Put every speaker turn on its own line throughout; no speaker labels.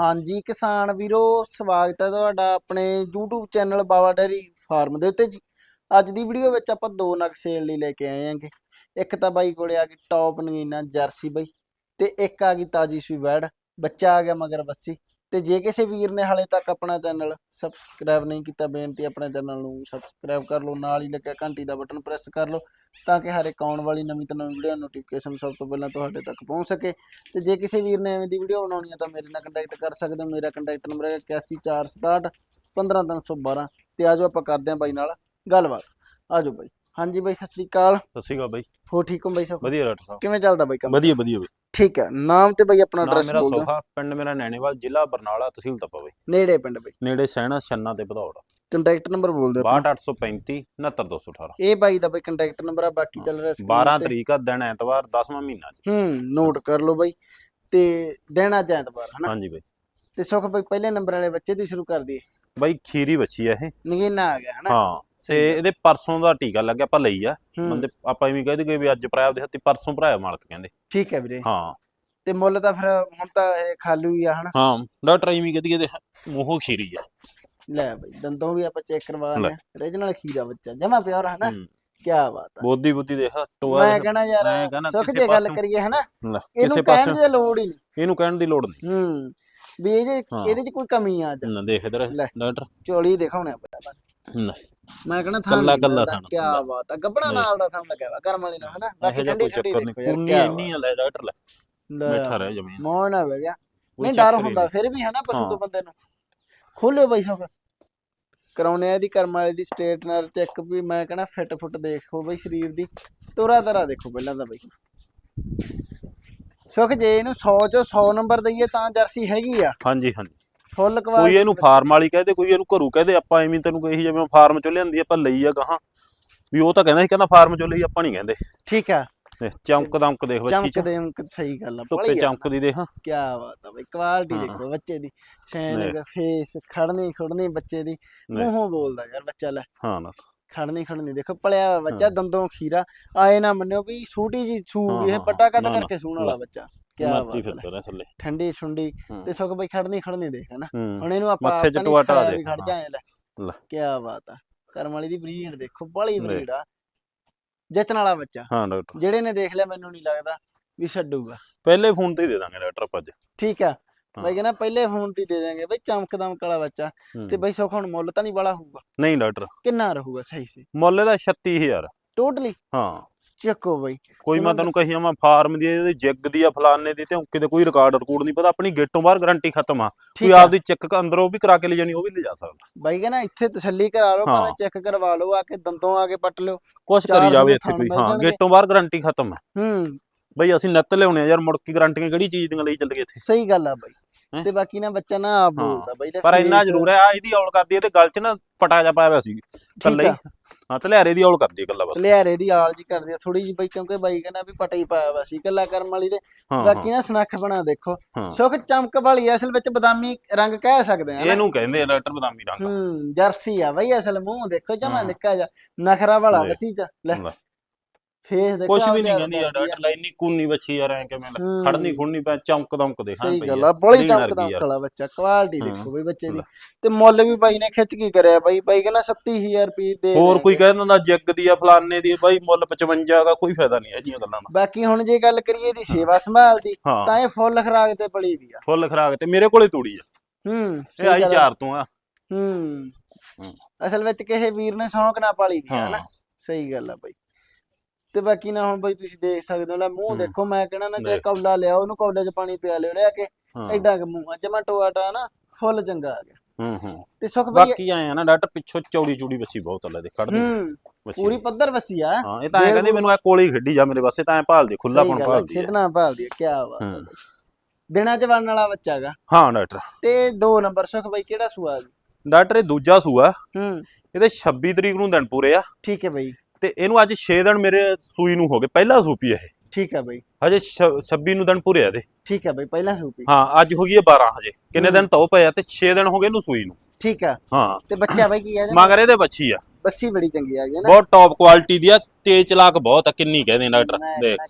ਹਾਂਜੀ, ਕਿਸਾਨ ਵੀਰੋ, ਸਵਾਗਤ ਹੈ ਤੁਹਾਡਾ ਆਪਣੇ YouTube channel Bawa dairy farm ਦੇ ਉੱਤੇ ਜੀ। ਅੱਜ ਦੀ ਵੀਡੀਓ ਵਿੱਚ ਆਪਾਂ ਦੋ ਨਗ ਸੇਲ ਲਈ ਲੈ ਕੇ ਆਏ ਆਂਗੇ ਇੱਕ ਤਾਂ ਬਾਈ ਕੋਲੇ ਆ ਗਈ ਟੌਪ ਨਗੀਨਾ ਜਰਸੀ ਬਾਈ ਤੇ ਇੱਕ ਆ ਗਈ ਤਾਜੀ ਸਵੀ ਵੈੜ ਬੱਚਾ ਆ ਗਿਆ ਮਗਰ ਬੱਸੀ ਤੇ ਜੇ ਕਿਸੇ ਵੀਰ ਨੇ ਹਾਲੇ ਤੱਕ ਆਪਣਾ ਚੈਨਲ ਸਬਸਕ੍ਰਾਈਬ ਨਹੀਂ ਕੀਤਾ ਬੇਨਤੀ ਆਪਣੇ ਚੈਨਲ ਨੂੰ ਸਬਸਕ੍ਰਾਈਬ ਕਰ ਲਓ ਨਾਲ ਹੀ ਲੱਗਿਆ ਘੰਟੀ ਦਾ ਬਟਨ ਪ੍ਰੈਸ ਕਰ ਲਓ ਤਾਂ ਕਿ ਹਰ ਇੱਕ ਆਉਣ ਵਾਲੀ ਨਵੀਂ ਤੋਂ ਨਵੀਂ ਵੀਡੀਓ ਨੋਟੀਫਿਕੇਸ਼ਨ ਸਭ ਤੋਂ ਪਹਿਲਾਂ ਤੁਹਾਡੇ ਤੱਕ ਪਹੁੰਚ ਸਕੇ। ਤੇ ਜੇ ਕਿਸੇ ਵੀਰ ਨੇ ਐਵੇਂ ਦੀ ਵੀਡੀਓ ਬਣਾਉਣੀ ਹੈ ਤਾਂ ਮੇਰੇ ਨਾਲ ਕੰਟੈਕਟ ਕਰ ਸਕਦੇ ਹੋ। ਮੇਰਾ ਕੰਟੈਕਟ ਨੰਬਰ ਹੈ 8146 15312 ਤੇ ਆਜੋ ਆਪਾਂ ਕਰਦੇ ਹਾਂ ਬਾਈ ਨਾਲ ਗੱਲਬਾਤ। ਆਜੋ ਬਾਈ। ਹਾਂਜੀ ਬਾਈ ਸਤਿ ਸ੍ਰੀ ਅਕਾਲ।
ਸਤਿ ਸ਼੍ਰੀ ਅਕਾਲ ਬਾਈ।
ਹੋ ਠੀਕ ਹੋ ਬਾਈ ਸਭ?
ਵਧੀਆ ਡਾਕਟਰ ਸਾਹਿਬ।
ਕਿਵੇਂ ਚੱਲਦਾ ਬਾਈ ਕੰਮ?
ਵਧੀਆ ਵਧੀਆ ਬਾਈ।
ਠੀਕ ਹੈ ਨਾਮ ਤੇ ਬਾਈ ਆਪਣਾ
ਨਾਮ
ਐਡਰੈਸ
ਮੇਰਾ
ਬੋਲ ਦਿਓ
ਸੋਫਾ ਪਿੰਡ ਮੇਰਾ ਨੈਣੇਵਾਲ ਜ਼ਿਲ੍ਹਾ ਬਰਨਾਲਾ ਤਹਿਸੀਲ ਤਪਾ ਬਾਈ।
ਨੇੜੇ ਪਿੰਡ ਬਾਈ।
ਨੇੜੇ ਸੈਣਾ ਛੰਨਾ ਤੇ ਭਦੌੜ।
ਕੰਟੈਕਟ ਨੰਬਰ ਬੋਲ ਦਿਓ ਆਪਣਾ।
62835 69218
ਇਹ ਬਾਈ ਦਾ ਬਾਈ ਕੰਟੈਕਟ ਨੰਬਰ ਆ ਬਾਕੀ ਚੱਲ ਰਿਹਾ screen
12
ਤੇ।
ਤਰੀਕ ਆ ਦਿਨ ਐਤਵਾਰ 10ਵਾਂ ਮਹੀਨਾ ਜੀ।
ਹੂੰ ਨੋਟ ਕਰ ਲਓ ਬਾਈ। ਤੇ ਦਿਨ ਅੱਜ ਐਤਵਾਰ ਹਨਾ?
ਹਾਂਜੀ ਬਾਈ।
ਤੇ ਸੁਖ ਬਾਈ ਪਹਿਲੇ ਨੰਬਰ ਵਾਲੇ ਬੱਚੇ ਦੀ ਸ਼ੁਰੂ ਕਰ ਦਈਏ।
ਬਾਈ ਖੀਰੀ ਬੱਚੀ ਆ ਇਹ।
ਨਗੀਨਾ ਆ ਗਿਆ ਹਨਾ?
ਹਾਂ ਤੇ ਇਹਦੇ ਪਰਸੋਂ ਦਾ ਟੀਕਾ ਲੱਗਿਆ ਆਪਾਂ ਲਈ ਆ।
ਹੂੰ,
ਬੰਦੇ ਆਪਾਂ ਐਵੇਂ ਕਹਿ ਦਈਏ ਵੀ ਅੱਜ ਪ੍ਰਾਇਬ ਦੇ ਹੱਥੀ ਪਰਸੋਂ ਭਰਾਇਆ ਮਾਲਕ ਕਹਿੰਦੇ।
ਠੀਕ ਹੈ ਵੀਰੇ।
ਹਾਂ।
ਤੇ ਮੁੱਲ ਤਾਂ ਫਿਰ ਹੁਣ ਤਾਂ ਇਹ ਖਾਲੂ ਹੀ ਆ ਹਨਾ?
ਹਾਂ ਡਾਕਟਰ ਐਵੇਂ ਕਹਿ ਦਈਏ ਇਹਦੇ ਮੂੰਹੋਂ ਖੀਰੀ ਆ।
ਲੈ ਬਾਈ ਦੰਦੋਂ ਵੀ ਆਪਾਂ ਚੈੱਕ ਕਰਵਾ
ਲੈ।
ਲਿਆ। ਰੀਜਨਲ ਖੀਰਾ ਬੱਚਾ ਜਮਾ ਪਿਓਰ ਹਨਾ?
ਹੂੰ।
ਕੀ ਬਾਤ ਆ।
ਬੋਦੀ ਬੁੱਦੀ ਦੇਖ ਟੋਆ
ਮੈਂ। ਕਹਣਾ ਯਾਰ ਸੁਖ ਜੇ ਗੱਲ ਕਰੀਏ ਹਨਾ? ਇਹਨੂੰ ਕਹਿਣ ਦੀ ਲੋੜ ਹੀ ਨਹੀਂ।
ਇਹਨੂੰ ਕਹਿਣ ਦੀ ਲੋੜ ਨਹੀਂ।
ਹੂੰ। ਵੀ
ਹਾਂ।
ਇਹਦੇ ਚ ਕੋਈ ਕਮੀ ਆ ਅੱਜ।
ਨਾ ਦੇਖ ਇਧਰ
ਲੈ।
ਡਾਕਟਰ।
ਚੋਲੀ ਦਿਖਾਉਣੇ ਆਪਾਂ
ਲੈ
ਮੈਂ ਕਹਣਾ ਥਾਂ
ਕੱਲਾ- ਕੱਲਾ ਥਣ,
ਕੀ
ਕੱਲਾ।
ਬਾਤ ਆ ਗੱਬਣਾ
ਲੈ।
ਨਾਲ ਦਾ ਥਾਂ ਲੱਗਿਆ ਵਾ ਕਰਮ ਵਾਲੀ ਨਾਲ ਹਨਾ? ਬਾਕੀ
ਇਹੋ ਜਿਹਾ ਕੋਈ ਚੱਕਰ ਨਹੀਂ। ਕੁੰਨੀ ਇੰਨੀ ਆ ਲੈ ਡਾਕਟਰ ਲੈ। ਬੈਠਾ ਰਹਿ ਜਮੀਨ
ਮੋਹਨ ਆ ਗਿਆ
ਕੋਈ
ਨਹੀਂ
ਚੱਕਰ
ਡਰ
ਹੀ
ਹੁੰਦਾ ਫਿਰ ਵੀ ਹਨਾ ਪਸ਼ੂ
ਹਾਂ।
ਤੋਂ ਬੰਦੇ ਨੂੰ। ਖੋਲਿਓ ਬਾਈ ਸਭ ਕਰਾਉਣੇ ਆ ਇਹਦੀ ਕਰਮ ਵਾਲੇ ਦੀ ਸਟੇਟਨਰ ਚੈੱਕ ਵੀ ਮੈਂ ਕਹਣਾ ਫਿੱਟ ਫੁੱਟ ਦੇਖੋ ਬਈ ਸਰੀਰ ਦੀ। ਤੋਰਾ ਤਰਾ ਦੇਖੋ ਪਹਿਲਾਂ ਤਾਂ ਬਈ। ਸੁਖ ਜੇ ਇਹਨੂੰ 100 ਚੋਂ 100 ਨੰਬਰ ਦਈਏ ਤਾਂ ਜਰਸੀ ਹੈਗੀ ਆ।
ਹਾਂਜੀ ਹਾਂਜੀ।
ਫੁੱਲ
ਕੋਈ
ਕੁਆਲਿਟੀ
ਇਹਨੂੰ ਫਾਰਮ ਵਾਲੀ ਕਹਦੇ ਕੋਈ ਇਹਨੂੰ ਘਰੂ ਕਹਦੇ ਆਪਾਂ ਐਵੇਂ ਤੈਨੂੰ ਕਹੀ ਜਿਵੇਂ ਫਾਰਮ ਚੋਂ ਲਿਆਂਦੀ ਆਪਾਂ ਲਈ ਆ ਗਾਹਾਂ। ਵੀ ਉਹ ਤਾਂ ਕਹਿੰਦਾ ਸੀ ਕਹਿੰਦਾ ਫਾਰਮ ਚੋਂ ਲਈ ਆਪਾਂ ਨਹੀਂ ਕਹਿੰਦੇ।
ਠੀਕ ਆ।
ਚਮਕ ਦਮਕ ਦੇਖ ਬੱਚੀ ਚ।
ਚਮਕਦੇ ਅੰਕ ਸਹੀ ਗੱਲ ਆ
ਧੁੱਪੇ ਚਮਕਦੀ ਦੇਖ।
ਕੀ ਬਾਤ ਆ ਬਈ ਕੁਆਲਿਟੀ
ਹਾਂ।
ਦੇਖੋ ਬੱਚੇ ਦੀ।
ਲੈ।
ਸ਼ੈਨ ਫੇਸ ਖੜਨੀ ਖੁੜਨੀ ਬੱਚੇ ਦੀ। ਮੂੰਹੋਂ ਬੋਲਦਾ ਯਾਰ ਬੱਚਾ ਲੈ।
ਹਾਂ ਨਾ।
ਖੜਨੀ ਖੜਨੀ ਦੇਖੋ ਪਲਿਆ ਬੱਚਾ। ਦੰਦੋਂ ਖੀਰਾ ਆਏ ਨਾ ਮੰਨਿਓ ਵੀ ਛੋਟੀ ਜੀ ਵੀ ਇਹ ਪੱਟਾ ਕਦ ਕਰਕੇ ਸੂਣ ਵਾਲਾ। ਬੱਚਾ ਕੀ
ਮਰਦੀ
ਬਾਤ ਹੈ
ਫਿਰਦਾ ਰਿਹਾ ਥੱਲੇ
ਠੰਡੀ
ਹੂੰ।
ਤੇ ਸੁਖ ਬਈ ਖੜਨੀ ਖੜਨੀ ਦੇਖ ਹਨਾ ਹੁਣ ਇਹਨੂੰ ਆਪਾਂ
ਮੱਥੇ 'ਚ
ਤਾਂ ਨੀ
ਟੁਆ ਟਾ
ਸਿਖਾਇਆ ਵੀ
ਦੇਖ,
ਖੜ। ਜਾਏ ਲੈ
ਲੈ।
ਕੀ ਬਾਤ ਆ ਕਰਮ ਵਾਲੀ ਦੀ ਬਰੀਡ ਦੇਖੋ ਬੜੀ। ਬਰੀਡ ਆ ਜਚਣ ਵਾਲਾ ਬੱਚਾ
ਹਾਂ ਡਾਕਟਰ
ਜਿਹੜੇ ਨੇ ਦੇਖ ਲਿਆ ਮੈਨੂੰ ਨਹੀਂ ਲੱਗਦਾ ਵੀ ਛੱਡੂਗਾ
ਪਹਿਲੇ ਫੋਨ ਤੇ ਹੀ ਦੇ ਦਾਂਗੇ ਡਾਕਟਰ ਆਪਾਂ ਅੱਜ
ਠੀਕ ਆ। ਬਾਈ ਕਹਿੰਦਾ ਪਹਿਲੇ ਫੋਨ ਤੇ ਹੀ ਦੇ ਦਾਂਗੇ ਬਈ ਚਮਕ ਦਮਕ ਵਾਲਾ ਬੱਚਾ। ਤੇ ਬਈ ਸੁਖ ਹੁਣ ਮੁੱਲ ਤਾਂ ਨਹੀਂ ਵਾਲਾ ਹੋਊਗਾ।
ਨਹੀਂ ਡਾਕਟਰ।
ਕਿੰਨਾ ਰਹੂਗਾ ਸਹੀ ਸੀ
ਮੁੱਲ ਇਹਦਾ 36000
ਟੋਟਲੀ
ਹਾਂ।
ਚੱਕੋ ਬਈ।
ਕੋਈ ਮੈਂ ਤੈਨੂੰ ਕਹੀ ਜਾਵਾਂ ਫਾਰਮ ਦੀ ਇਹਦੀ ਜਿੱਗ ਦੀ ਆ ਫਲਾਨੇ ਦੀ ਤੇ ਕਿਤੇ ਕੋਈ ਰਿਕਾਰਡ ਰਿਕੂਡ ਨਹੀਂ ਪਤਾ ਆਪਣੀ ਗੇਟੋਂ ਬਾਹਰ ਗਾਰੰਟੀ ਖਤਮ ਆ। ਕੋਈ
ਆ।
ਆਪਦੀ ਚੈੱਕ ਅੰਦਰੋਂ ਵੀ ਕਰਾ ਕੇ ਲੈ ਜਾਣੀ ਉਹ ਵੀ ਲੈ ਜਾ ਸਕਦਾ।
ਬਾਈ ਕਹਿੰਦਾ ਇੱਥੇ ਤਸੱਲੀ ਕਰਾ ਲਓ ਭਾਵੇਂ। ਚੈੱਕ ਕਰਵਾ ਲਓ ਆ ਕੇ ਦੰਦੋਂ ਆ ਕੇ ਪੱਟ ਲਿਓ।
ਕੁਛ ਕਰੀ ਜਾਵੇ ਇੱਥੇ ਕੋਈ ਹਾਂ। ਗੇਟੋਂ ਬਾਹਰ ਗਾਰੰਟੀ ਖਤਮ ਹੈ
ਹੂੰ।
ਬਈ ਅਸੀਂ ਨੱਤ ਲਿਆਉਣੇ ਆ ਯਾਰ ਮੁੜ ਕੇ ਗਾਰੰਟੀਆਂ ਕਿਹੜੀ ਚੀਜ਼ ਦੀਆਂ ਲਈ ਚੱਲ ਗਏ ਇੱਥੇ?
ਸਹੀ ਗੱਲ ਆ ਬਾਈ।
ਹੈਂ?
ਤੇ ਬਾਕੀ ਨਾ ਬੱਚਾ ਨਾ ਆਪ
ਹਾਂ।
ਬੋਲਦਾ ਬਾਈ ਲੈ
ਪਰ ਇੰਨਾ ਜ਼ਰੂਰ ਹੈ ਆ ਇਹਦੀ ਔਲ ਕਰਦੀ ਹੈ ਤੇ ਗਲ 'ਚ ਨਾ ਪਟਾ ਜਾ ਪਾਇਆ ਹੋਇਆ ਸੀ ਕੱਲਾ ਹੀ
ਆ।
ਹਾਂ ਤਲਿਆਰੇ ਦੀ ਔਲ ਕਰਦੀ ਹੈ ਕੱਲਾ ਬਸ
ਲਿਆਰੇ ਦੀ ਆਲ ਜੀ ਕਰਦੀ ਆ ਥੋੜੀ ਜੀ ਬਾਈ ਕਿਉਂਕਿ ਬਾਈ ਕਹਿੰਦਾ ਵੀ ਪਟਾ ਹੀ ਪਾਇਆ ਵਾ ਸੀ ਕੱਲਾ ਕਰਮ ਵਾਲੀ ਦੇ
ਹਾਂ
ਬਾਕੀ ਨਾ ਸਨੱਖ ਬਣਾ ਦੇਖੋ
ਹਾਂ।
ਸੁੱਖ ਚਮਕ ਵਾਲੀ ਆ, ਅਸਲ ਵਿੱਚ ਬਦਾਮੀ ਰੰਗ ਕਹਿ ਸਕਦੇ ਆ ਨਾ।
ਇਹਨੂੰ ਕਹਿੰਦੇ ਆ ਡਾਕਟਰ ਬਦਾਮੀ ਰੰਗ
ਹੂੰ ਜਰਸੀ ਆ ਬਈ ਅਸਲ ਮੂੰਹ ਦੇਖੋ ਜਮਾ
ਹਾਂ।
ਨਿੱਕਾ ਜਾ ਨਖਰਾ ਵਾਲਾ
ਲੈ।
ਵਸੀ ਚ ਲੈ
ਲੈ।
ਫੇਸ ਦੇਖੋ
ਕੁਛ ਵੀ ਨਹੀਂ ਕਹਿੰਦੀ ਆ। ਡਾਕਟਰ ਇੰਨੀ ਕੂਨੀ ਬੱਚੀ ਯਾਰ ਐ ਕਿਵੇਂ
ਹੂੰ।
ਖੜਨੀ ਖੁੜਨੀ ਪੈ ਚਮਕ ਦਮਕ ਦੇ
ਸਹੀ ਗੱਲ ਆ ਬੜੀ ਚਮਕਦਾ ਵਾਲਾ ਬੱਚਾ ਕੁਆਲਿਟੀ
ਹਾਂ।
ਦੇਖੋ ਬਈ ਬੱਚੇ ਦੀ। ਤੇ ਮੁੱਲ ਵੀ ਬਾਈ ਨੇ ਖਿੱਚ ਕੀ ਕਰਿਆ ਬਾਈ ਬਾਈ ਕਹਿੰਦਾ 37000 ਰੁਪਏ ਦੇ
ਹੋਰ ਕੋਈ। ਕਹਿ ਦਿੰਦਾ ਜਿੱਗ ਦੀ ਆ ਫਲਾਨੇ ਦੀ ਬਾਈ ਮੁੱਲ 55 ਦਾ ਕੋਈ ਫਾਇਦਾ ਨਹੀਂ ਇਹ ਜੀਆਂ ਗੱਲਾਂ ਦਾ
ਬਾਕੀ ਹੁਣ ਜੇ ਗੱਲ ਕਰੀਏ ਦੀ ਸੇਵਾ ਸੰਭਾਲ ਦੀ
ਹਾਂ
ਤਾਂ ਇਹ ਫੁੱਲ ਖਰਾਕ ਤੇ ਪਲੀ ਵੀ ਆ
ਫੁੱਲ ਖਰਾਕ ਤੇ ਮੇਰੇ ਕੋਲੇ ਤੂੜੀ ਆ
ਹੂੰ
ਇਹ ਆਈ। ਚਾਰ ਤੋਂ ਆ
ਹੂੰ
ਹੂੰ।
ਅਸਲ ਵਿੱਚ ਕਿਸੇ ਵੀਰ ਨੇ ਸ਼ੌਂਕ ਨਾ ਪਾਲੀ ਆ
ਹਾਂ
ਨਾ ਸਹੀ ਗੱਲ ਆ ਬਾਈ ਤੇ ਬਾਕੀ ਨਾ ਹੁਣ ਬਾਈ ਤੁਸੀਂ ਦੇਖ ਸਕਦੇ ਹੋ ਲੈ ਮੂੰਹ। ਦੇਖੋ ਮੈਂ ਕਹਿਣਾ ਨਾ ਜੇ। ਕੌਲਾ ਲਿਆ ਉਹਨੂੰ ਕੌਲੇ 'ਚ ਪਾਣੀ ਪਿਆ ਲਿਓ ਲਿਆ ਕੇ ਐਡਾ ਕਿ ਮੂੰਹ ਜਮਾ ਟੋਆਟਾ ਨਾ ਫੁੱਲ ਚੰਗਾ ਆ ਗਿਆ।
ਹੂੰ ਹੂੰ।
ਤੇ ਸੁਖ ਬਈ
ਬਾਕੀ ਆਏ ਆ ਨਾ ਡਾਕਟਰ ਪਿੱਛੋਂ ਚੌੜੀ ਚੂੜੀ ਬੱਚੀ ਬਹੁਤ ਅੱਲਾ ਦੇ। ਖੜਦੀ
ਪੂਰੀ ਪੱਧਰ ਵਸੀ ਆ।
ਹਾਂ ਇਹ ਤਾਂ ਐ ਕਹਿੰਦੀ ਮੈਨੂੰ ਐ ਕੋਲੇ ਹੀ ਖੇਡੀ ਜਾ ਮੇਰੇ ਵਾਸਤੇ ਤਾਂ ਐ ਭਾਲਦੀ ਖੁੱਲਾ
ਸਹੀ
ਪਣ ਭਾਲਦੀ ਆ।
ਖੇਡਣਾ ਭਾਲਦੀ ਆ ਕੀ ਬਾਤ। ਦਿਨਾਂ ਚ ਬਣਨ ਵਾਲਾ ਬੱਚਾ ਹੈਗਾ
ਹਾਂ ਡਾਕਟਰ।
ਤੇ ਦੋ ਨੰਬਰ ਸੁਖ ਬਾਈ ਕਿਹੜਾ ਸੂਆ
ਡਾਕਟਰ ਇਹ ਦੂਜਾ ਸੂਆ।
ਹੂੰ।
ਇਹਦੇ 26 ਤਰੀਕ ਨੂੰ ਦਿਨ ਪੂਰੇ ਆ।
ਠੀਕ ਹੈ ਬਾਈ।
ਤੇ ਇਹਨੂੰ ਅੱਜ 6 ਦਿਨ ਮੇਰੇ ਸੂਈ ਨੂੰ ਹੋ ਗਏ ਪਹਿਲਾ ਸੂਪੀ ਇਹ।
ਠੀਕ ਹੈ ਬਾਈ।
ਹਜੇ 26 ਨੂੰ ਦਿਨ ਪੂਰੇ ਆ ਇਹਦੇ।
ਠੀਕ ਹੈ ਬਾਈ ਪਹਿਲਾ ਸੂਪੀ
ਹਾਂ। ਅੱਜ ਹੋ ਗਈ ਹੈ 12 ਹਜੇ। ਕਿੰਨੇ
ਹੂੰ।
ਦਿਨ ਤਾਂ ਉਹ ਪਏ ਆ ਤੇ 6 ਦਿਨ ਹੋ ਗਏ ਇਹਨੂੰ ਸੂਈ ਨੂੰ।
ਠੀਕ ਆ
ਹਾਂ।
ਤੇ ਬੱਚਾ ਬਾਈ ਕੀ ਆ ਜੀ
ਮਗਰ ਇਹਦੇ ਬੱਚੀ ਆ।
ਬੱਸੀ ਬੜੀ ਚੰਗੀ ਆ ਗਈ ਨਾ।
ਬਹੁਤ ਟੌਪ ਕੁਆਲਿਟੀ ਦੀ ਆ ਤੇਜ਼ ਚਲਾਕ ਬਹੁਤ ਆ ਕਿੰਨੀ ਕਹਿੰਦੇ ਡਾਕਟਰ ਦੇਖ।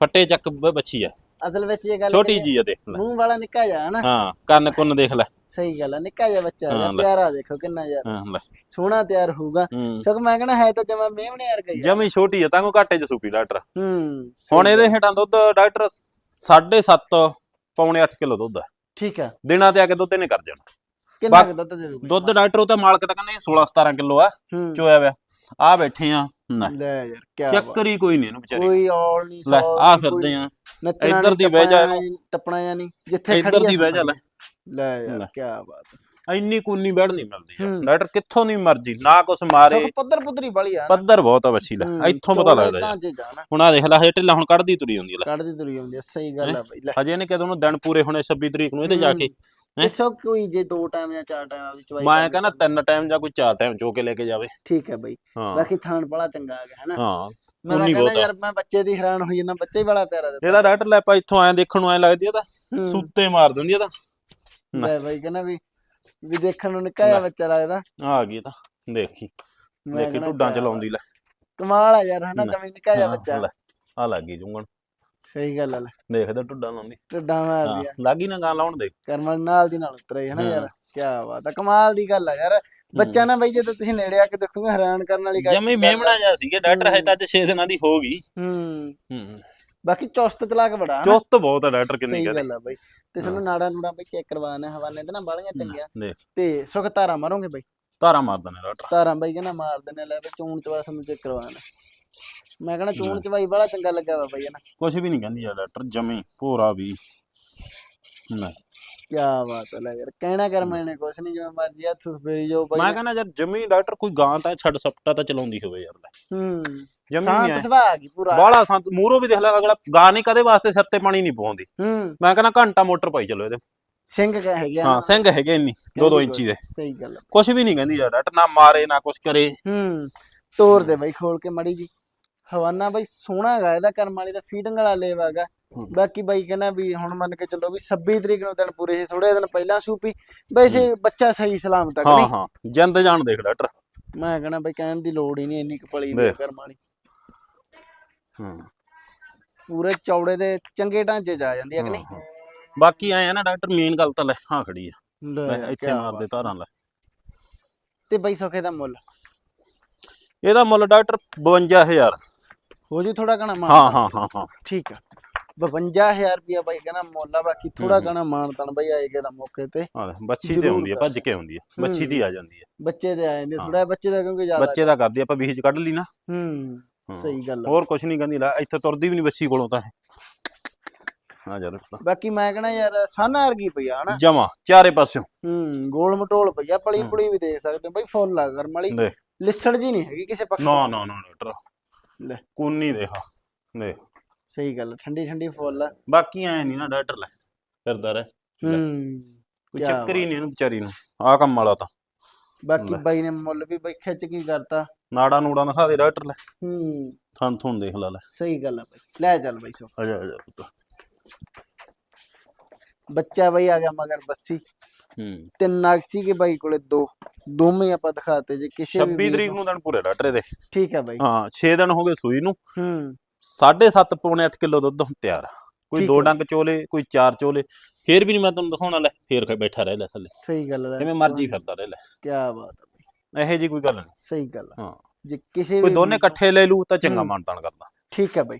ਫੱਟੇ ਚੱਕ ਬੱਚੀ ਆ।
ਅਸਲ ਵਿੱਚ ਇਹ ਗੱਲ
ਛੋਟੀ ਜੀ ਆ ਦੇਖ ਲੈ।
ਮੂੰਹ ਵਾਲਾ ਨਿੱਕਾ ਜਿਹਾ ਹਨਾ
ਹਾਂ ਕੰਨ ਕੁੰਨ ਦੇਖ ਲੈ।
ਸਹੀ ਗੱਲ ਆ ਨਿੱਕਾ ਜਿਹਾ ਬੱਚਾ। ਪਿਆਰਾ ਦੇਖੋ ਕਿੰਨਾ ਯਾਰ
ਹਾਂ ਲੈ।
ਸੋਹਣਾ ਤਿਆਰ ਹੋਊਗਾ। ਸਗੋਂ ਮੈਂ ਕਹਿੰਦਾ ਹੈ ਤਾਂ ਜਮਾ ਮੇਵਣੇ ਯਾਰ ਗਈ
ਜਮੀ ਛੋਟੀ ਆ ਤਾਂ ਕੋ ਘਾਟੇ ਚ ਸੂਪੀ ਡਾਕਟਰ।
ਹੂੰ
ਹੁਣ ਇਹਦੇ। ਹੇਠਾਂ ਦੁੱਧ ਡਾਕਟਰ 7.5 ਪੌਣੇ 8 ਕਿਲੋ ਦੁੱਧ ਆ।
ਠੀਕ ਆ।
ਦਿਨਾਂ ਤੇ ਆ ਕੇ ਦੁੱਧ ਇਹਨੇ ਕਰ ਜਾਣਾ
ਕਿੰਨਾ ਦੁੱਧ ਦੇ ਦੂਗਾ
ਦੁੱਧ ਡਾਕਟਰ ਉਹ ਤਾਂ ਮਾਲਕ ਤਾਂ ਕਹਿੰਦੇ 16 17 ਕਿਲੋ ਆ। ਚੋਇਆ ਵਿਆ ਆ ਬੈਠੇ ਆ। ਨਾ
ਲੈ ਯਾਰ ਕੀ
ਚੱਕਰ ਹੀ ਕੋਈ ਨਹੀਂ ਇਹਨੂੰ ਵਿਚਾਰੀ।
ਕੋਈ ਔਲ ਨਹੀਂ
ਲੈ ਆ ਫਿਰਦੇ ਆ। ਇੱਧਰ ਦੀ ਬਹਿ ਜਾ।
ਟੱਪਣਾ ਜਾਂ ਨਹੀਂ ਜਿੱਥੇ
ਇੱਧਰ
ਖੜੀ
ਦੀ
ਆ
ਬਹਿ ਜਾ ਲੈ।
ਲੈ ਯਾਰ
ਲੈ।
ਕੀ ਬਾਤ।
ਇੰਨੀ ਕੁੰਨੀ ਬੈੜ ਨਹੀਂ ਮਿਲਦੀ ਆ।
ਹੂੰ।
ਡਾਕਟਰ ਕਿੱਥੋਂ ਨਹੀਂ ਮਰਜ਼ੀ ਨਾ ਕੁਛ ਮਾਰੇ।
ਪੱਧਰ ਪੁੱਧਰੀ ਵਾਲੀ ਆ ਨਾ।
ਪੱਧਰ ਬਹੁਤ ਆ ਦਾ
ਹੂੰ,
ਇੱਥੋਂ ਪਤਾ
ਚੌੜੇ
ਲੱਗਦਾ ਯਾਰ।
ਢਾਂਚੇ ਨਾ
ਹੁਣ ਆ ਦੇਖ ਲੈ ਹਜੇ ਢਿੱਲਾ ਹੁਣ ਕੱਢਦੀ ਤੁਰੀ ਹੁੰਦੀ ਲੈ।
ਕੱਢਦੀ ਤੁਰੀ ਆਉਂਦੀ ਆ ਸਹੀ ਗੱਲ ਆ ਬਈ ਲੈ।
ਹਜੇ ਇਹਨੇ ਕਦੋਂ ਨੂੰ ਦਿਨ ਪੂਰੇ ਹੋਣੇ 26 ਤਰੀਕ ਨੂੰ ਇਹਦੇ ਜਾ ਕੇ। ਹੈਂ?
ਦੱਸੋ ਕੋਈ ਜੇ ਦੋ ਟਾਈਮ ਜਾਂ ਚਾਰ ਟਾਈਮ ਵਿੱਚ ਵਾਈ
ਮੈਂ ਕਹਿੰਦਾ ਤਿੰਨ ਟਾਈਮ ਜਾਂ ਕੋਈ ਚਾਰ ਟਾਈਮ ਚੋ ਕੇ ਲੈ ਕੇ ਜਾਵੇ।
ਠੀਕ ਹੈ ਬਈ।
ਹਾਂ।
ਬਾਕੀ ਥਾਣ ਬੜਾ ਚੰਗਾ ਆ ਗਿਆ ਹੈਨਾ?
ਹਾਂ
ਮੈਂ
ਉਨੀ
ਕਹਿੰਦਾ
ਬਹੁਤ ਆ।
ਯਾਰ ਮੈਂ ਬੱਚੇ ਦੀ ਹੈਰਾਨ ਹੋਈ ਜਾਂਦਾ ਬੱਚਾ ਹੀ ਬੜਾ ਪਿਆਰਾ ਦਿੱਤਾ।
ਇਹਦਾ ਡਾਕਟਰ ਲੈ ਪਾ ਇੱਥੋਂ ਆਇਆ ਦੇਖਣ ਨੂੰ ਐ ਲੱਗਦੀ ਆ ਤਾਂ
ਹੂੰ।
ਸੁੱਤੇ ਮਾਰ ਦਿੰਦੀ ਆ ਤਾਂ।
ਲੈ ਬਈ ਕਹਿੰਦਾ ਵੀ ਵੀ ਦੇਖਣ ਨੂੰ ਨਿੱਕਾ ਜਿਹਾ। ਬੱਚਾ ਲੱਗਦਾ।
ਆ ਗਈ ਇਹ ਤਾਂ ਦੇਖੀ।
ਮੈਂ
ਦੇਖੀ
ਕਹਿੰਦਾ
ਢੁੱਡਾਂ
ਕਿਆ
ਚਲਾਉਂਦੀ ਲੈ।
ਕਮਾਲ ਆ ਯਾਰ ਹਨਾ?
ਲੈ।
ਜਮੀ ਨਿੱਕਾ ਜਿਹਾ ਬੱਚਾ।
ਆ ਲੱਗੀ ਜੂੰਗਣ।
ਸਹੀ ਗੱਲ ਆ ਲੈ।
ਦੇਖਦਾ ਢੁੱਡਾਂ ਲਾਉਂਦੀ
ਟੱਡਾ
ਹਾਂ
ਮਾਰਦੀ ਆ।
ਲੱਗੀ ਨਾ ਗਾਂ ਲਾਉਣ ਦੇ।
ਕਰਮਲ ਨਾਲ ਦੀ ਨਾਲ ਉਤਰੇ ਹਨਾ
ਹਾਂ।
ਯਾਰ ਕੀ ਬਾਤ ਆ। ਕਮਾਲ ਦੀ ਗੱਲ ਆ ਯਾਰ। ਬੱਚਾ ਨਾ ਬਈ ਜਦੋਂ ਤੁਸੀਂ ਨੇੜੇ ਆ ਕੇ ਦੇਖੋਗੇ ਹੈਰਾਨ ਕਰਨ ਵਾਲੀ ਗੱਲ
ਜਮੀ ਮੇਮਣਾ ਜਾ ਸੀਗੇ ਡਾਕਟਰ ਹਜੇ ਤਾਂ ਅੱਜ 6 ਦਿਨਾਂ ਦੀ ਹੋ ਗਈ।
ਹੂੰ।
ਹੂੰ।
ਬਾਕੀ ਚੁਸਤ ਚਲਾਕ ਬੜਾ ਹਨਾ?
ਚੁਸਤ ਬਹੁਤ ਆ ਡਾਕਟਰ ਕਿੰਨੀ
ਸਹੀ ਗੱਲ ਆ ਬਈ। ਤੇ ਤੁਹਾਨੂੰ ਨਾੜਾ ਨੂੜਾ ਬਈ ਚੈੱਕ ਕਰਵਾਣਾ ਹਵਾਨੇ ਤੇ ਨਾ ਬਾਲੀਆਂ ਚੰਗੀਆਂ। ਤੇ ਸੁਖ ਧਾਰਾ ਮਾਰੋਗੇ ਬਈ?
ਧਾਰਾ ਮਾਰ ਦਿੰਦੇ ਡਾਕਟਰ।
ਧਾਰਾਂ ਬਈ ਕਹਿੰਦਾ ਮਾਰ ਦਿੰਨੇ ਲੈ ਬਈ ਚੂਣ ਚਵਾ ਸਾਨੂੰ ਚੈੱਕ ਕਰਵਾਣਾ ਮੈਂ ਕਹਿੰਦਾ ਚੂਣ ਚਵਾਈ ਬੜਾ ਚੰਗਾ ਲੱਗਾ ਵਾ ਬਈ ਹਨਾ
ਕੁਝ ਵੀ ਨਹੀਂ ਕਹਿੰਦੀ ਆ ਡਾਕਟਰ ਜਮੀ ਭੋਰਾ ਵੀ। ਲੈ
ਕੀ ਬਾਤ ਹੈ ਲੈ ਯਾਰ ਕਹਿਣਾ ਕਰ ਮੈਨੇ ਕੁਛ ਨਹੀਂ ਜਿਵੇਂ ਮਰਜ਼ੀ ਹੱਥ ਫੇਰੀ ਜਾਓ ਬਈ।
ਮੈਂ ਕਹਿੰਦਾ ਯਾਰ ਜਮੀ ਡਾਕਟਰ ਕੋਈ ਗਾਂ ਤਾਂ ਛੱਡ ਸਪਟਾ ਤਾਂ ਚਲਾਉਂਦੀ ਹੋਵੇ ਯਾਰ ਲੈ।
ਹੂੰ
ਜਮੀ ਨਹੀਂ
ਸ਼ਾਂਤ ਸੁਭਾਅ ਆ ਗਈ ਪੂਰਾ।
ਬਾਲਾ ਸੰਤ ਮੂਰੋ ਵੀ ਦੇਖ ਲੈ ਅਗਲਾ ਗਾਂ ਨਹੀਂ ਕਦੇ ਵਾਸਤੇ ਸਿਰ ਤੇ ਪਾਣੀ ਨਹੀਂ ਪਵਾਉਂਦੀ।
ਹੂੰ।
ਮੈਂ ਕਹਿੰਦਾ ਘੰਟਾ ਮੋਟਰ ਪਾਈ ਚਲੋ ਇਹਦੇ।
ਸਿੰਘ ਕਹ ਹੈਗੇ
ਹਾਂ ਸਿੰਘ ਹੈਗੇ ਇੰਨੀ 2-2
ਕਹਿੰਦੀ
ਇੰਚੀ ਦੇ।
ਕੁਛ, ਸਹੀ ਗੱਲ।
ਕੁਝ ਵੀ ਨਹੀਂ ਕਹਿੰਦੀ ਯਾਰ ਡਾਕਟਰ ਨਾ ਮਾਰੇ ਨਾ ਕੁਝ ਕਰੇ।
ਹੂੰ ਤੋਰ ਦੇ ਬਈ ਖੋਲ ਕੇ ਮੜੀ ਜੀ। ਹਵਾਨਾ ਬਈ ਸੋਹਣਾ ਹੈਗਾ ਇਹਦਾ ਕਰਮ ਵਾਲੀ ਦਾ ਫੀਡਿੰਗ ਵਾਲਾ ਲੇਵ ਹੈਗਾ। ਬਾਕੀ ਬਾਈ ਕਹਿੰਦਾ ਵੀ ਹੁਣ ਮੰਨ ਕੇ ਚੱਲੋ ਵੀ 26 ਤਰੀਕ ਨੂੰ ਦਿਨ ਪੂਰੇ ਸੀ ਥੋੜੇ ਦਿਨ ਪਹਿਲਾਂ ਸੂਪੀ ਵੈਸੇ ਬੱਚਾ ਸਹੀ ਸਲਾਮਤ ਹੈ ਕਿ
ਹਾਂ ਹਾਂ ਜਿੰਦ ਜਾਣ ਦੇਖ ਡਾਕਟਰ।
ਮੈਂ ਕਹਿੰਦਾ ਬਈ ਕਹਿਣ ਦੀ ਲੋੜ ਹੀ ਨਹੀਂ ਇੰਨੀ ਕੁ ਪਲੀ ਦੀ। ਕਰਮ ਵਾਲੀ।
ਹਾਂ।
ਪੂਰੇ ਚੌੜੇ ਦੇ ਚੰਗੇ ਢਾਂਚੇ ਆ ਜਾਂਦੀ ਹੈ ਕਿ ਨਹੀਂ।
ਬਾਕੀ ਆਏ ਆ ਨਾ ਡਾਕਟਰ ਮੇਨ ਗੱਲ ਤਾਂ ਲੈ ਹਾਂ ਖੜੀ ਆ।
ਲੈ,
ਇੱਥੇ ਮਾਰ ਦੇ। ਧਾਰਾਂ ਲੈ।
ਤੇ ਬਈ ਸੁਖੇ ਦਾ ਮੁੱਲ?
ਇਹਦਾ ਮੁੱਲ ਡਾਕਟਰ 52000
ਹੋ ਜੀ ਥੋੜਾ ਘਣਾ ਮਾਨ
ਹਾਂ ਹਾਂ ਹਾਂ ਹਾਂ।
ਠੀਕ ਆ। 52000 ਰੁਪਿਆ ਬਾਈ ਕਹਿੰਦਾ ਮੁੱਲ ਆ ਬਾਕੀ ਥੋੜਾ
ਹੂੰ।
ਘਣਾ ਮਾਨ ਤਨ ਬਈ ਆਏਗਾ ਦਾ ਮੌਕੇ ਤੇ।
ਹਾਂ, ਬੱਚੀ ਤੇ ਹੁੰਦੀ ਆ ਭੱਜ ਕੇ ਹੁੰਦੀ ਆ ਬੱਚੀ
ਹੂੰ।
ਦੀ ਆ ਜਾਂਦੀ ਆ।
ਬੱਚੇ ਦੇ ਆ ਜਾਂਦੇ
ਹਾਂ।
ਥੋੜਾ ਬੱਚੇ ਦਾ ਕਿਉਂਕਿ ਜ਼ਿਆਦਾ
ਬੱਚੇ ਦਾ ਕਰਦੀ ਆ, ਆਪਾਂ ਬੀਜ ਕੱਢ ਲਈ ਨਾ।
ਹੂੰ
ਹਾਂ।
ਸਹੀ ਗੱਲ ਆ।
ਹੋਰ ਕੁਝ ਨਹੀਂ ਕਹਿੰਦੀ ਲੈ ਇੱਥੇ ਤੁਰਦੀ ਵੀ ਨਹੀਂ ਬੱਚੀ ਕੋਲੋਂ ਤਾਂ ਇਹ। ਆ ਜਾ ਰੁੱਤਾ
ਬਾਕੀ ਮੈਂ ਕਹਣਾ ਯਾਰ ਸਾਨਾ ਵਰਗੀ ਪਈ ਆ ਹਨਾ?
ਜਮਾ ਚਾਰੇ ਪਾਸਿਓਂ।
ਹੂੰ ਗੋਲ ਮਟੋਲ ਪਈ ਆ ਪਲੀ
ਹੂੰ।
ਪੁਲੀ ਵੀ ਦੇ ਸਕਦੇ ਹੋ ਬਈ ਫੁੱਲ ਲਾ ਕਰ ਮਲੀ
ਦੇਖ
ਲਿਸੜ ਜੀ ਨਹੀਂ ਹੈਗੀ ਕਿਸੇ ਪੱਖ।
ਨਾ
ਤੋਂ।
ਨਾ ਨਾ ਡਾਕਟਰ
ਲੈ।
ਕੋਨੀ ਦੇਖਾ। ਦੇਖ।
ਸਹੀ ਗੱਲ ਠੰਡੀ ਠੰਡੀ ਫੁੱਲ ਆ।
ਬਾਕੀ ਐ ਨਹੀਂ ਨਾ ਡਾਕਟਰ ਲੈ ਫਿਰਦਾ ਰਹਿ। ਲੈ।
ਹੂੰ
ਕੋਈ
ਕਿਆ
ਚੱਕਰ ਹੀ ਨਹੀਂ ਇਹਨੂੰ ਵਿਚਾਰੀ ਨੂੰ ਆ ਕੰਮ ਵਾਲਾ ਤਾਂ।
ਬਾਕੀ
ਲੈ।
ਬਾਈ ਨੇ ਮੁੱਲ ਵੀ ਬਈ ਖਿੱਚ ਕੀ ਕਰਤਾ।
ਨਾੜਾ ਨੂੜਾ ਦਿਖਾ ਦੇ ਡਾਕਟਰ ਲੈ।
ਹੂੰ।
ਥਣ ਥੁਣ ਦੇਖ ਲੈ ਲੈ।
ਸਹੀ ਗੱਲ ਆ ਬਈ। ਲੈ ਚੱਲ ਬਈ ਸੋ।
ਆ ਜਾ ਆ ਜਾ ਪੁੱਤ।
ਬੱਚਾ ਬਈ ਆ ਗਿਆ ਮਗਰ ਬੱਸੀ।
ਹੂੰ।
ਤਿੰਨ ਨਾਗ ਸੀਗੇ ਬਾਈ ਕੋਲੇ ਦੋ ਦੋਵੇਂ ਆਪਾਂ ਦਿਖਾਤੇ ਜੇ ਕਿਸੇ
26
ਵੀਰ
ਤਰੀਕ ਨੂੰ। ਦਿਨ ਪੂਰੇ ਡਾਕਟਰ ਦੇ।
ਠੀਕ ਹੈ ਬਾਈ।
ਹਾਂ 6 ਦਿਨ ਹੋ ਗਏ ਸੂਈ ਨੂੰ।
ਹੂੰ।
7.5 ਪੌਣੇ 8 ਕਿਲੋ ਦੁੱਧ ਹੁਣ ਤਿਆਰ। ਕੋਈ ਦੋ। ਡੰਗ ਚੋਲੇ ਕੋਈ ਚਾਰ ਚੋਲੇ। ਫੇਰ ਵੀ ਨਹੀਂ ਮੈਂ ਤੁਹਾਨੂੰ ਦਿਖਾਉਣਾ ਲੈ ਫੇਰ ਬੈਠਾ ਰਹਿ ਲੈ ਥੱਲੇ।
ਸਹੀ ਗੱਲ ਹੈ।
ਜਿਵੇਂ ਮਰਜ਼ੀ ਫਿਰਦਾ ਰਹਿ ਲੈ।
ਕੀ ਬਾਤ ਹੈ
ਇਹੋ ਜੀ ਕੋਈ ਗੱਲ ਨਹੀਂ।
ਸਹੀ ਗੱਲ
ਹਾਂ।
ਜੇ ਕਿਸੇ
ਕੋਈ ਦੋਨੇ
ਨੂੰ-
ਇਕੱਠੇ ਲੈ ਲੂ ਤਾਂ ਚੰਗਾ। ਮਾਨਤਾਨ ਕਰਦਾ।
ਠੀਕ ਹੈ ਬਾਈ।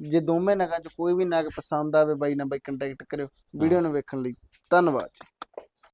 ਜੇ ਦੋਵੇਂ ਨਗਾਂ ਚ ਕੋਈ ਵੀ ਨਗ ਪਸੰਦ ਆਵੇ ਬਾਈ ਨਾਲ ਬਾਈ ਕੰਟੈਕਟ ਕਰਿਓ। ਵੀਡੀਓ ਨੂੰ ਵੇਖਣ ਲਈ ਧੰਨਵਾਦ ਜੀ।